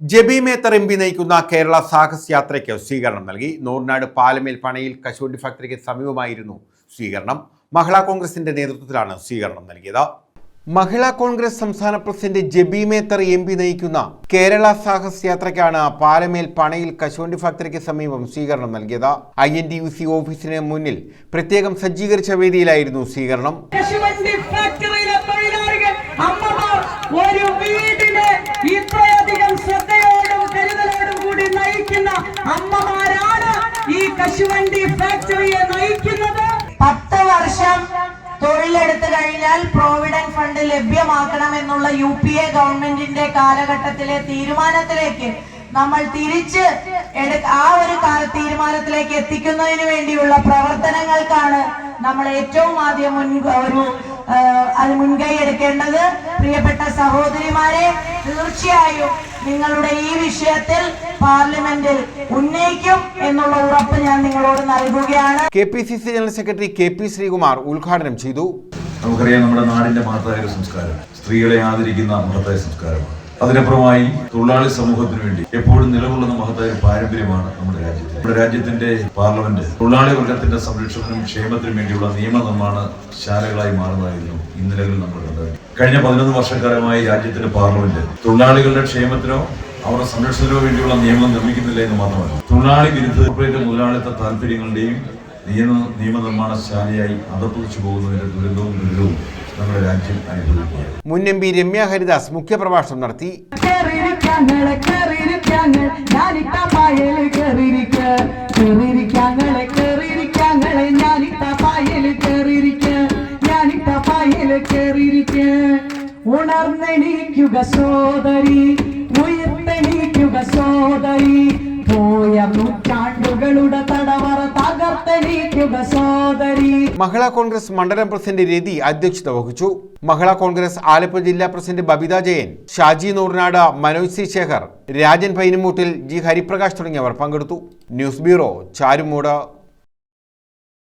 Jebi Mather M P നയിക്കുന്ന കേരള സാഹസ് യാത്രയ്ക്ക് സ്വീകരണം നൽകി. നൂറിനാട് പാലമേൽ പണയിൽ കശുവണ്ടി ഫാക്ടറിക്ക് സമീപമായിരുന്നു സ്വീകരണം. മഹിളാ കോൺഗ്രസിന്റെ നേതൃത്വത്തിലാണ് സ്വീകരണം നൽകിയത്. മഹിളാ കോൺഗ്രസ് സംസ്ഥാന president Jebi Mather M P നയിക്കുന്ന കേരള സാഹസ് യാത്രയ്ക്കാണ് പാലമേൽ പണയിൽ കശുവണ്ടി ഫാക്ടറിക്ക് സമീപം സ്വീകരണം നൽകിയത്. I N T U C ഓഫീസിന് മുന്നിൽ പ്രത്യേകം സജ്ജീകരിച്ച വേദിയിലായിരുന്നു സ്വീകരണം. കശുവണ്ടി ഫാക്ടറിയെ നയിക്കുന്നത്. പത്ത് വർഷം തൊഴിലെടുത്ത് കഴിഞ്ഞാൽ പ്രോവിഡന്റ് ഫണ്ട് ലഭ്യമാക്കണമെന്നുള്ള യു പി എ ഗവൺമെന്റിന്റെ കാലഘട്ടത്തിലെ തീരുമാനത്തിലേക്ക് നമ്മൾ തിരിച്ച് ആ ഒരു തീരുമാനത്തിലേക്ക് എത്തിക്കുന്നതിന് വേണ്ടിയുള്ള പ്രവർത്തനങ്ങൾക്കാണ് നമ്മൾ ഏറ്റവും ആദ്യം മുൻ ഒരു അത് മുൻകൈ എടുക്കേണ്ടത്. പ്രിയപ്പെട്ട സഹോദരിമാരെ തീർച്ചയായും നിങ്ങളുടെ ഈ വിഷയത്തിൽ പാർലമെന്റിൽ ഉന്നയിക്കും എന്നുള്ള ഉറപ്പ് ഞാൻ നിങ്ങളോട് നൽകുകയാണ്. K P C C general secretary K P Sreekumar ഉദ്ഘാടനം ചെയ്തു. നമുക്കറിയാം നമ്മുടെ നാടിന്റെ മഹത്തായ ഒരു സംസ്കാരം. സ്ത്രീകളെ ആദരിക്കുന്ന മഹത്തായ സംസ്കാരമാണ്. അതിനപ്പുറമായി തൊഴിലാളി സമൂഹത്തിന് വേണ്ടി എപ്പോഴും നിലകൊള്ളുന്ന മഹത്തായ പാരമ്പര്യമാണ് നമ്മുടെ രാജ്യത്ത്. നമ്മുടെ രാജ്യത്തിന്റെ പാർലമെന്റ് തൊഴിലാളി വർഗത്തിന്റെ സംരക്ഷണത്തിനും ക്ഷേമത്തിനും വേണ്ടിയുള്ള നിയമനിർമ്മാണ ശാലകളായി മാറുന്നതായിരുന്നു ഇന്നലകളിൽ നമ്മൾ കണ്ടത്. കഴിഞ്ഞ പതിനൊന്ന് വർഷക്കാലമായി രാജ്യത്തിന്റെ പാർലമെന്റ് തൊഴിലാളികളുടെ ക്ഷേമത്തിനോ അവരുടെ സംരക്ഷണത്തിനോ വേണ്ടിയുള്ള നിയമം നിർമ്മിക്കുന്നില്ല എന്ന് മാത്രമല്ല. തൊഴിലാളി വിരുദ്ധ കോർപ്പറേറ്റ് മുതലാളിത്ത താല്പര്യങ്ങളുടെയും നിയമ നിയമനിർമ്മാണശാലയായി അതപ്പതിച്ചു പോകുന്നതിന്റെ ദുരന്തവും ദുരിതവും നമ്മുടെ രാജ്യം അനുഭവിക്കുകയാണ്. മുൻ എം പി രമ്യ ഹരിദാസ് മുഖ്യപ്രഭാഷണം നടത്തി. ഉണർന്നെണീക്കുക സോദരി ഉയർത്തെണീക്കുക സോദരി. പോയ നൂറ്റാണ്ടുകളുടെ തടവറ മഹിളാ കോൺഗ്രസ് മണ്ഡലം പ്രസിഡന്റ് രതി അധ്യക്ഷത വഹിച്ചു. മഹിളാ കോൺഗ്രസ് ആലപ്പുഴ ജില്ലാ president Babitha Jayan Shaji Nooranad Manoj C Sekhar Rajan Painummoottil G Hariprakash തുടങ്ങിയവർ പങ്കെടുത്തു. News bureau Charummood.